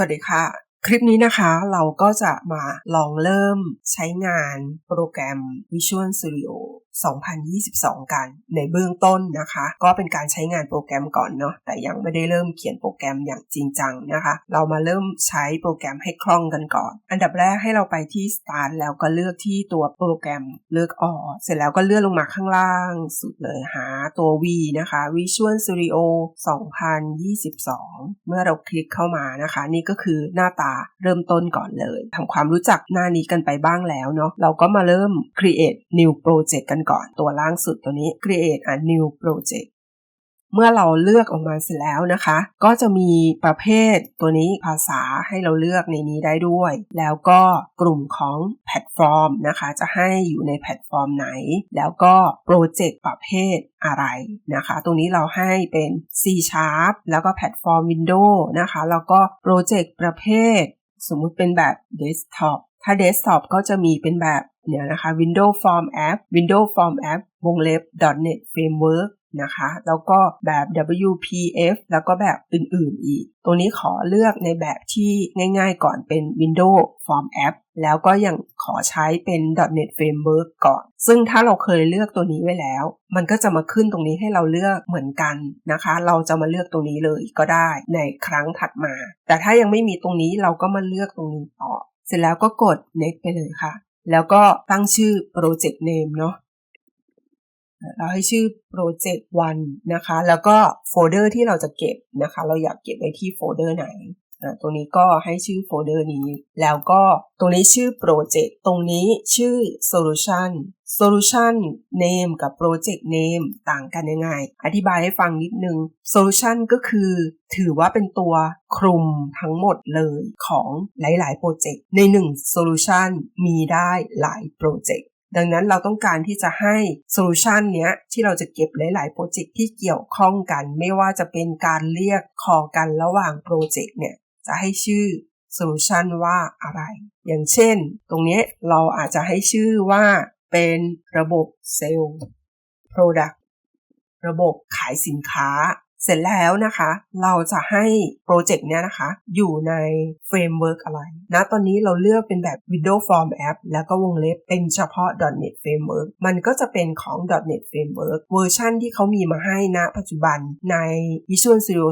สวัสดีค่ะ คลิปนี้นะคะเราก็จะมาลองเริ่มใช้งานโปรแกรม Visual Studio 2022 กัน ในเบื้องต้นนะคะ ก็เป็นการใช้งานโปรแกรมก่อนเนาะแต่ยังไม่ได้เริ่มเขียนโปรแกรมอย่างจริงจังนะคะ เรามาเริ่มใช้โปรแกรมให้คล่องกันก่อน อันดับแรกให้เราไปที่ Start แล้วก็เลือกที่ตัวโปรแกรมเลือกออเสร็จแล้วก็เลื่อนลงมาข้างล่างสุดเลยหาตัว V นะคะ Visual Studio 2022 เมื่อเราคลิกเข้ามานะคะ นี่ก็คือหน้าตาเริ่มต้นก่อนเลยทำความรู้จักหน้านี้กันไปบ้างแล้วเนาะเราก็มาเริ่ม create new project กันก่อนตัวล่างสุดตัวนี้ create a new project เมื่อเราเลือกออกมาเสร็จแล้วนะคะ ก็จะมีประเภทตัวนี้ภาษาให้เราเลือกในนี้ได้ด้วย แล้วก็กลุ่มของแพลตฟอร์มนะคะ จะให้อยู่ในแพลตฟอร์มไหน แล้วก็โปรเจกต์ประเภทอะไรนะคะ ตรงนี้เราให้เป็น C Sharp แล้วก็แพลตฟอร์ม Windows นะคะ แล้วก็โปรเจกต์ประเภท สมมุติเป็นแบบ Desktop ถ้า Desktop ก็จะมีเป็นแบบเนี่ยนะคะ Windows Form App Windows Form App วงเล็บ .NET Framework นะคะ แล้วก็แบบ WPF แล้วก็แบบอื่นๆอีก ตรงนี้ขอเลือกในแบบที่ง่ายๆก่อนเป็น Windows Form App แล้วก็ยังขอใช้เป็น .NET Framework ก่อน ซึ่งถ้าเราเคยเลือกตัวนี้ไว้แล้ว มันก็จะมาขึ้นตรงนี้ให้เราเลือกเหมือนกันนะคะ เราจะมาเลือกตรงนี้เลยก็ได้ในครั้งถัดมา แต่ถ้ายังไม่มีตรงนี้เราก็มาเลือกตรงนี้ต่อ เสร็จแล้วก็กด next ไปเลยค่ะ แล้วก็ตั้งชื่อ project name เนาะเราให้ชื่อ project 1นะคะ แล้วก็โฟลเดอร์ที่เราจะเก็บนะคะ เราอยากเก็บไว้ที่โฟลเดอร์ไหน ตรงนี้ก็ให้ชื่อโฟลเดอร์นี้ แล้วก็ตรงนี้ชื่อ project ตรงนี้ชื่อ solution solution name กับ project name ต่างกันยังไง อธิบายให้ฟังนิดนึง solution ก็คือถือว่าเป็นตัวคลุมทั้งหมดเลยของหลาย ๆ โปรเจกต์ ในหนึ่ง solution มีได้หลายโปรเจกต์ดังนั้นเราต้องการที่จะให้โซลูชันเนี้ยที่เราจะเก็บหลาย ๆ โปรเจกต์ที่เกี่ยวข้องกัน ไม่ว่าจะเป็นการเรียกคอกันระหว่างโปรเจกต์เนี่ย จะให้ชื่อโซลูชันว่าอะไร อย่างเช่น ตรงนี้เราอาจจะให้ชื่อว่าเป็นระบบเซลล์ Product ระบบขายสินค้า เสร็จแล้วนะคะ เราจะให้โปรเจกต์เนี้ยนะคะ อยู่ในเฟรมเวิร์กอะไรนะตอนนี้เราเลือกเป็นแบบ Windows Form App แล้วก็วงเล็บเป็นเฉพาะ .NET Framework มันก็จะเป็นของ .NET Framework เวอร์ชันที่เขามีมาให้ณปัจจุบันใน Visual Studio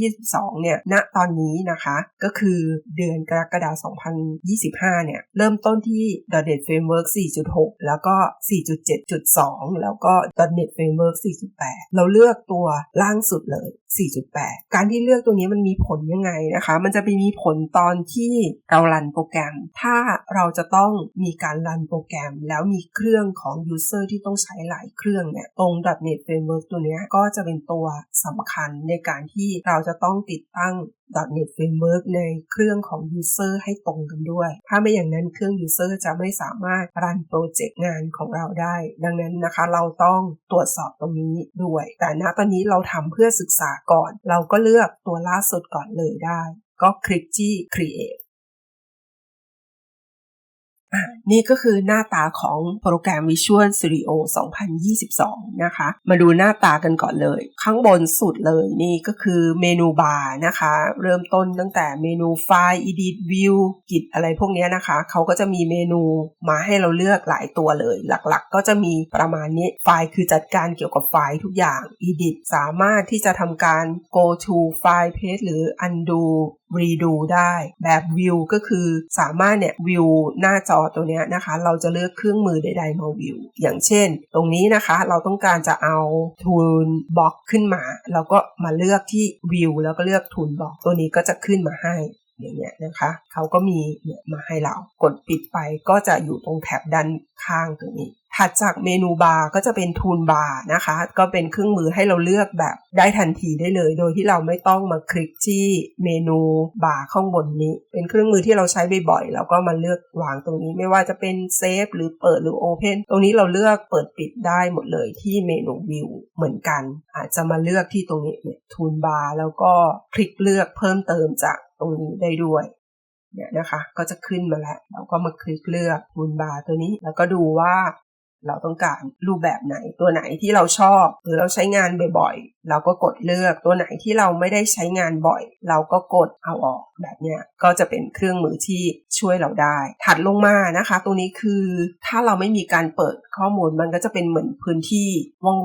2022 เนี่ย ณ ตอนนี้นะคะ ก็คือเดือนกรกฎาคม 2025 เนี่ย เริ่มต้นที่ .NET Framework 4.6 แล้วก็ 4.7.2 แล้วก็ .NET Framework 4.8 เราเลือกตัวล่างสุดเลย 4.8 การที่เลือกตัวนี้มันมีผลยังไงนะคะ มันจะไปมีผลตอนที่เรารันโปรแกรม ถ้าเราจะต้องมีการรันโปรแกรม แล้วมีเครื่องของ user ที่ต้องใช้หลายเครื่องเนี่ย ตรง .NET Framework ตัวนี้ก็จะเป็นตัวสำคัญในการที่เราจะต้องติดตั้ง .NET Framework ในเครื่องของ User ให้ตรงกันด้วย ถ้าไม่อย่างนั้นเครื่อง User จะไม่สามารถรันโปรเจกต์งานของเราได้ ดังนั้นนะคะเราต้องตรวจสอบตรงนี้ด้วย แต่ณตอนนี้เราทำเพื่อศึกษาก่อน เราก็เลือกตัวล่าสุดก่อนเลยได้ ก็คลิกที่ Create นี่ก็คือหน้าตาของโปรแกรม Visual Studio 2022 นะคะ มาดูหน้าตากันก่อนเลย ข้างบนสุดเลยนี่ก็คือเมนูบาร์นะคะ เริ่มต้นตั้งแต่เมนูไฟล์ Edit View กิจอะไรพวกนี้นะคะ เขาก็จะมีเมนูมาให้เราเลือกหลายตัวเลย หลักๆ ก็จะมีประมาณนี้ ไฟล์คือจัดการเกี่ยวกับไฟล์ทุกอย่าง Edit สามารถที่จะทำการ go to file page หรือ undo รีดูได้แบบวิวก็คือสามารถเนี่ยวิวหน้าจอตัวนี้นะคะ เราจะเลือกเครื่องมือใดๆมาวิว อย่างเช่น ตรงนี้นะคะเราต้องการจะเอาทูลบล็อกขึ้นมา เราก็มาเลือกที่วิวแล้วก็เลือกทูลบล็อกตัวนี้ก็จะขึ้นมาให้ อย่างเงี้ยนะคะเขาก็มีเนี่ยมาให้เรากดปิดไปก็จะอยู่ตรงแถบด้านข้างตรงนี้ถัดจากเมนูบาร์ก็จะเป็นทูลบาร์นะคะ ก็เป็นเครื่องมือให้เราเลือกแบบได้ทันทีได้เลย โดยที่เราไม่ต้องมาคลิกที่เมนูบาร์ข้างบนนี้ เป็นเครื่องมือที่เราใช้บ่อยๆแล้วก็มาเลือกวางตรงนี้ไม่ว่าจะเป็นเซฟหรือเปิดหรือโอเพนตรงนี้เราเลือกเปิดปิดได้หมดเลยที่เมนูวิวเหมือนกัน อาจจะมาเลือกที่ตรงนี้เนี่ยทูลบาร์แล้วก็คลิกเลือกเพิ่มเติมจาก ตรงนี้ได้ด้วยเนี่ยนะคะ ก็จะขึ้นมาแล้วเราก็มาคลิกเลือกมูลบาร์ตัวนี้ แล้วก็ดูว่าเราต้องการรูปแบบไหนตัวไหนที่เราชอบ หรือเราใช้งานบ่อยเราก็กดเลือกตัวไหนที่เราไม่ได้ใช้งานบ่อย เราก็กดเอาออกแบบเนี้ยก็จะเป็นเครื่องมือที่ช่วยเราได้ ถัดลงมานะคะ ตรงนี้คือถ้าเราไม่มีการเปิดข้อมูลมันก็จะเป็นเหมือนพื้นที่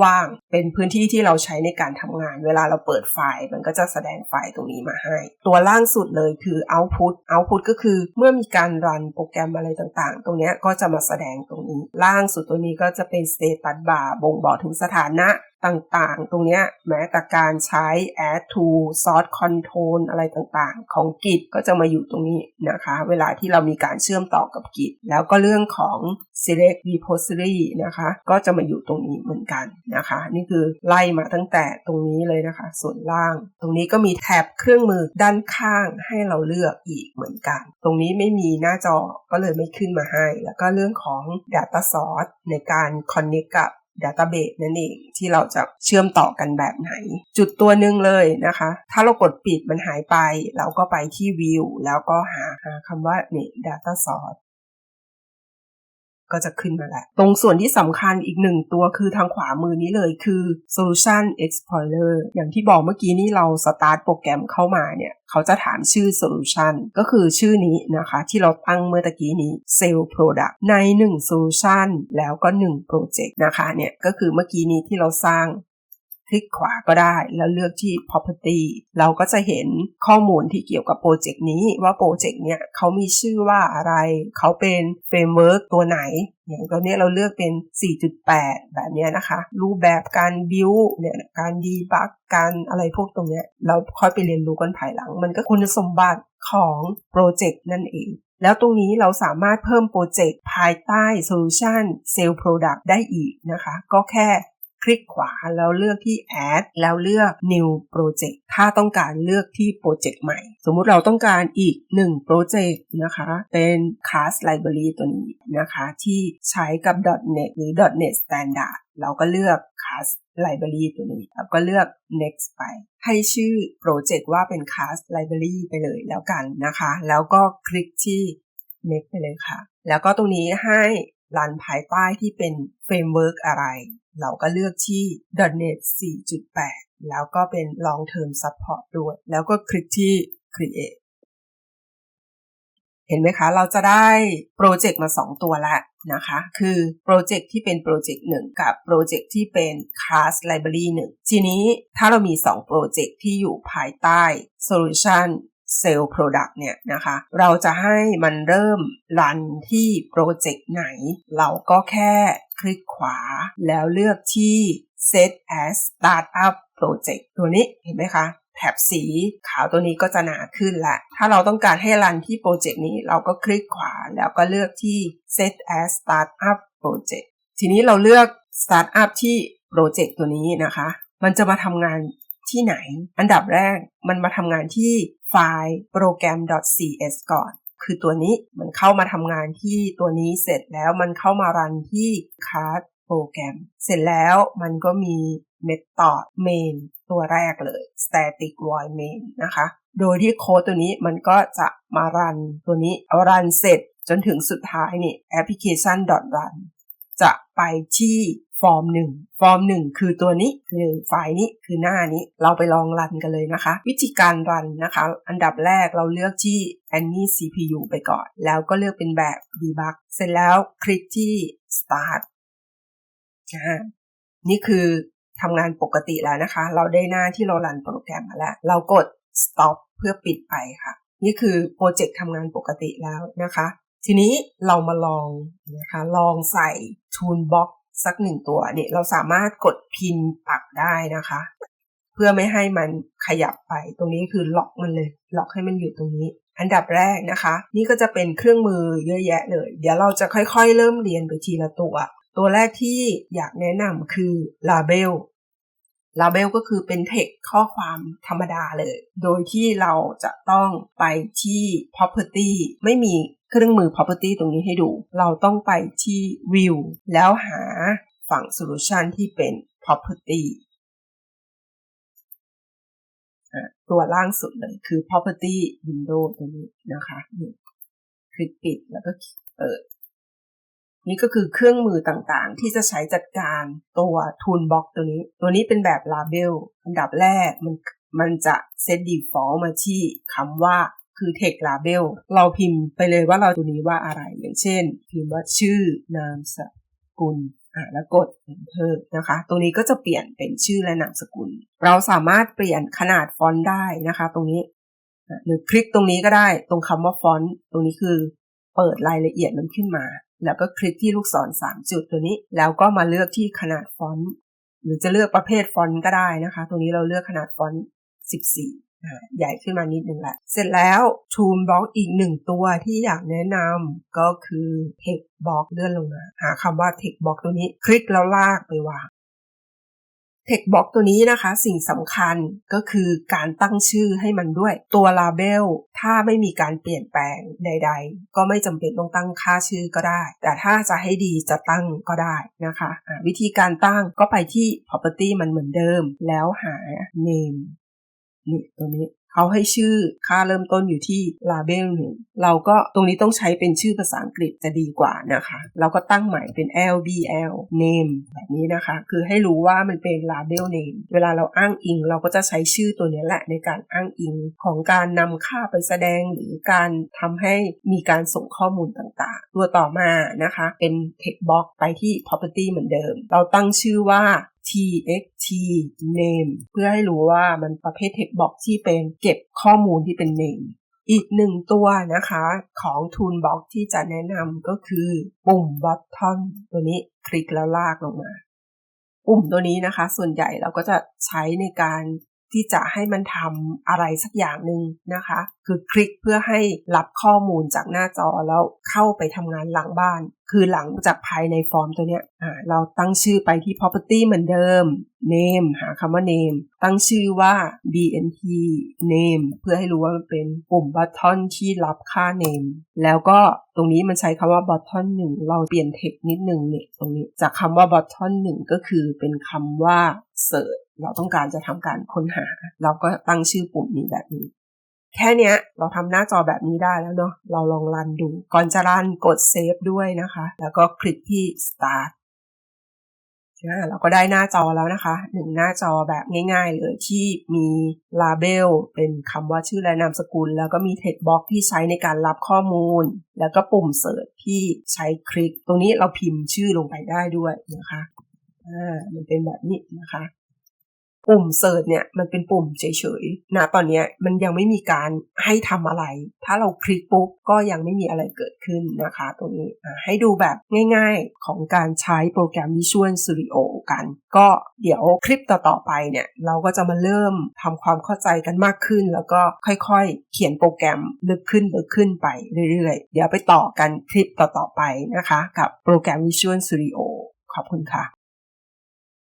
ว่างๆเป็นพื้นที่ที่เราใช้ในการทำงาน เวลาเราเปิดไฟล์ มันก็จะแสดงไฟล์ตรงนี้มาให้ ตัวล่างสุดเลยคือ output output ก็คือเมื่อมีการรันโปรแกรมอะไรต่างๆ ตรงนี้ก็จะมาแสดงตรงนี้ ล่างสุดตัวนี้ก็จะเป็น status bar บ่งบอกถึงสถานะต่างๆ ตรงนี้แม้แต่การใช้ add to source control อะไรต่างๆ ของ Git ก็จะมาอยู่ตรงนี้นะคะ เวลาที่เรามีการเชื่อมต่อกับ Git แล้วก็เรื่องของ select repository นะคะ ก็จะมาอยู่ตรงนี้เหมือนกันนะคะ นี่คือไล่มาตั้งแต่ตรงนี้เลยนะคะ ส่วนล่าง ตรงนี้ก็มีแท็บเครื่องมือด้านข้างให้เราเลือกอีกเหมือนกัน ตรงนี้ไม่มีหน้าจอก็เลยไม่ขึ้นมาให้ แล้วก็เรื่องของ data source ในการ connect กับ ดัตต้าเบสนั่นเองที่เราจะเชื่อมต่อกันแบบไหน จุดตัวหนึ่งเลยนะคะ ถ้าเรากดปิดมันหายไป เราก็ไปที่วิวแล้วก็หาหาคำว่านี่ data source ก็จะขึ้นมาแล้วตรงส่วนที่สำคัญอีกหนึ่งตัวคือทางขวามือนี้เลยคือ Solution Explorer อย่างที่บอกเมื่อกี้นี้เราสตาร์ทโปรแกรมเข้ามาเนี่ย เขาจะถามชื่อ Solution ก็คือชื่อนี้นะคะที่เราตั้งเมื่อตะกี้นี้ Sell Product ใน 1 Solution แล้วก็ 1 Project นะคะเนี่ยก็คือเมื่อกี้นี้ที่เราสร้าง คลิกขวาก็ได้แล้วเลือกที่ property เราก็จะเห็นข้อมูลที่เกี่ยวกับโปรเจกต์นี้ว่าโปรเจกต์เนี้ยเขามีชื่อว่าอะไร เขาเป็นเฟรมเวิร์กตัวไหน อย่างตัวนี้เราเลือกเป็น 4.8 แบบนี้นะคะ รูปแบบการบิวเนี่ยการดีบักการอะไรพวกตรงเนี้ยเราค่อยไปเรียนรู้กันภายหลัง มันก็คุณสมบัติของโปรเจกต์นั่นเองแล้วตรงนี้เราสามารถเพิ่มโปรเจกต์ภายใต้ Solution Sale Product ได้อีกนะคะ ก็แค่ คลิกขวาแล้วเลือกที่ add แล้วเลือก new project ถ้าต้องการเลือกที่โปรเจกต์ใหม่ สมมุติเราต้องการอีก1โปรเจกต์นะคะ เป็น class library ตัวนี้นะคะ ที่ใช้กับ .NET หรือ .NET Standard เราก็เลือก class library ตัวนี้แล้วก็เลือก next ไป ให้ชื่อโปรเจกต์ว่าเป็น class library ไปเลยแล้วกันนะคะ แล้วก็คลิกที่ next ไปเลยค่ะ แล้วก็ตรงนี้ให้ รันภายใต้ที่เป็นเฟรมเวิร์กอะไร เราก็เลือกที่ .NET 4.8 แล้วก็เป็น long term support ด้วย แล้วก็คลิกที่ create เห็นไหมคะ เราจะได้โปรเจกต์มา 2 ตัวแล้วนะคะ คือโปรเจกต์ที่เป็นโปรเจกต์1กับโปรเจกต์ที่เป็น class library 1 ทีนี้ถ้าเรามี 2 โปรเจกต์ที่อยู่ภายใต้ solution เซลล์โปรดักต์เนี่ยนะคะ เราจะให้มันเริ่มรันที่โปรเจกต์ไหน เราก็แค่คลิกขวาแล้วเลือกที่ set as startup project ตัวนี้เห็นไหมคะแถบสีขาวตัวนี้ก็จะหนาขึ้นละ ถ้าเราต้องการให้รันที่โปรเจกต์นี้เราก็คลิกขวาแล้วก็เลือกที่ set as startup project ทีนี้เราเลือก startup ที่โปรเจกต์ตัวนี้นะคะ มันจะมาทำงาน ที่ไหน อันดับแรกมันมาทำงานที่ไฟล์โปรแกรม .cs ก่อน คือตัวนี้มันเข้ามาทำงานที่ตัวนี้เสร็จแล้วมันเข้ามารันที่คาร์ดโปรแกรม เสร็จแล้วมันก็มี method main ตัวแรกเลย static void main นะคะ โดยที่โค้ดตัวนี้มันก็จะมารันตัวนี้เอารันเสร็จจนถึงสุดท้ายนี่ application run จะไปที่ ฟอร์มหนึ่งฟอร์มหนึ่งคือตัวนี้คือไฟล์นี้คือหน้านี้เราไปลองรันกันเลยนะคะ วิธีการรันนะคะ อันดับแรกเราเลือกที่ Any CPU ไปก่อน แล้วก็เลือกเป็นแบบ Debug เสร็จแล้วคลิกที่ Start นะนี่คือทำงานปกติแล้วนะคะ เราได้หน้าที่เรารันโปรแกรมมาแล้ว เรากด Stop เพื่อปิดไปค่ะ นี่คือโปรเจกต์ทำงานปกติแล้วนะคะ ทีนี้เรามาลองนะคะ ลองใส่ Toolbox สักหนึ่งตัวเนี่ยเราสามารถกดพินปักได้นะคะ เพื่อไม่ให้มันขยับไปตรงนี้คือล็อกมันเลย ล็อกให้มันอยู่ตรงนี้ อันดับแรกนะคะ นี่ก็จะเป็นเครื่องมือเยอะแยะเลย เดี๋ยวเราจะค่อยๆ เริ่มเรียนไปทีละตัว ตัวแรกที่อยากแนะนำคือ label label ก็คือเป็นเทคข้อความธรรมดาเลย โดยที่เราจะต้องไปที่ property ไม่มี เครื่องมือ property ตรงนี้ให้ดู เราต้องไปที่ view แล้วหาฝั่ง solution ที่เป็น property ตัวล่างสุดเลยคือ property window ตัวนี้นะคะคลิกปิดแล้วก็เปิด นี่ก็คือเครื่องมือต่างๆ ที่จะใช้จัดการตัว Toolbox ตัวนี้ ตัวนี้เป็นแบบ Label อันดับแรกมันมันจะ set default มาที่คำว่า คือ text label เราพิมพ์ไปเลยว่าเราตัวนี้ว่าอะไร อย่างเช่น พิมพ์ว่าชื่อนามสกุลอ่าแล้วกด enter นะคะ ตรงนี้ก็จะเปลี่ยนเป็นชื่อและนามสกุล เราสามารถเปลี่ยนขนาดฟอนต์ได้นะคะ ตรงนี้ หรือคลิกตรงนี้ก็ได้ ตรงคำว่าฟอนต์ ตรงนี้คือเปิดรายละเอียดมันขึ้นมา แล้วก็คลิกที่ลูกศร 3 จุดตัวนี้ แล้วก็มาเลือกที่ขนาดฟอนต์ หรือจะเลือกประเภทฟอนต์ก็ได้นะคะ ตรงนี้เราเลือกขนาดฟอนต์ 14 ใหญ่ขึ้นมานิดนึงแหละ เสร็จแล้ว Toolbox อีกหนึ่งตัวที่อยากแนะนำก็คือ Textbox เลื่อนลงมาหาคำว่า Textbox ตัวนี้คลิกแล้วลากไปวาง Textbox ตัวนี้นะคะ สิ่งสำคัญก็คือการตั้งชื่อให้มันด้วย ตัว Label ถ้าไม่มีการเปลี่ยนแปลงใด ๆ ก็ไม่จำเป็นต้องตั้งค่าชื่อก็ได้ แต่ถ้าจะให้ดีจะตั้งก็ได้นะคะะวิธีการตั้งก็ไปที่ property มันเหมือนเดิม แล้วหา name นี่ตัวนี้เขาให้ชื่อค่าเริ่มต้นอยู่ที่ label หนึ่งเราก็ตรงนี้ต้องใช้เป็นชื่อภาษาอังกฤษจะดีกว่านะคะ เราก็ตั้งใหม่เป็น LBL name แบบนี้นะคะ คือให้รู้ว่ามันเป็น label name เวลาเราอ้างอิง เราก็จะใช้ชื่อตัวนี้แหละในการอ้างอิงของการนำค่าไปแสดงหรือการทำให้มีการส่งข้อมูลต่างๆ ตัวต่อมานะคะ เป็น text box ไปที่ property เหมือนเดิม เราตั้งชื่อว่า txt name เพื่อให้รู้ว่ามันประเภท text box ที่เป็นเก็บข้อมูลที่เป็น name อีกหนึ่งตัวนะคะของ Toolbox ที่จะแนะนำก็คือปุ่ม button ตัวนี้คลิกแล้วลากลงมา ปุ่มตัวนี้นะคะ ส่วนใหญ่เราก็จะใช้ในการที่จะให้มันทำอะไรสักอย่างหนึ่งนะคะ คือคลิกเพื่อให้รับข้อมูลจากหน้าจอแล้วเข้าไปทำงานหลังบ้าน คือหลังจากภายในฟอร์มตัวเนี้ยเราตั้งชื่อไปที่ property เหมือนเดิม name หาคำว่า name ตั้งชื่อว่า bnt name เพื่อให้รู้ว่ามันเป็นปุ่ม button ที่รับค่า name แล้วก็ตรงนี้มันใช้คำว่า button 1 เราเปลี่ยน text นิดนึงเนี่ยตรงนี้จากคำว่า button 1 ก็คือเป็นคำว่า search เราต้องการจะทำการค้นหา เราก็ตั้งชื่อปุ่มนี้แบบนี้ แค่นี้เราทำหน้าจอแบบนี้ได้แล้วเนาะเราลองรันดู ก่อนจะรันกดเซฟด้วยนะคะ แล้วก็คลิกที่ start เราก็ได้หน้าจอแล้วนะคะหนึ่งหน้าจอแบบง่ายๆเลยที่มี label เป็นคำว่าชื่อและนามสกุล แล้วก็มี text box ที่ใช้ในการรับข้อมูล แล้วก็ปุ่มเสิร์ชที่ใช้คลิก ตรงนี้เราพิมพ์ชื่อลงไปได้ด้วยนะคะอ่ามันเป็นแบบนี้นะคะ ปุ่มเสิร์ชเนี่ยมันเป็นปุ่มเฉยๆนะตอนนี้มันยังไม่มีการให้ทำอะไร ถ้าเราคลิกปุ๊บก็ยังไม่มีอะไรเกิดขึ้นนะคะตรงนี้ให้ดูแบบง่ายๆของการใช้โปรแกรม Visual Studio กัน ก็เดี๋ยวคลิปต่อๆไปเนี่ยเราก็จะมาเริ่มทำความเข้าใจกันมากขึ้น แล้วก็ค่อยๆ เขียนโปรแกรมลึกขึ้นลึกขึ้นไปเรื่อยๆ เดี๋ยวไปต่อกันคลิปต่อๆไปนะคะ กับโปรแกรม Visual Studio ขอบคุณค่ะ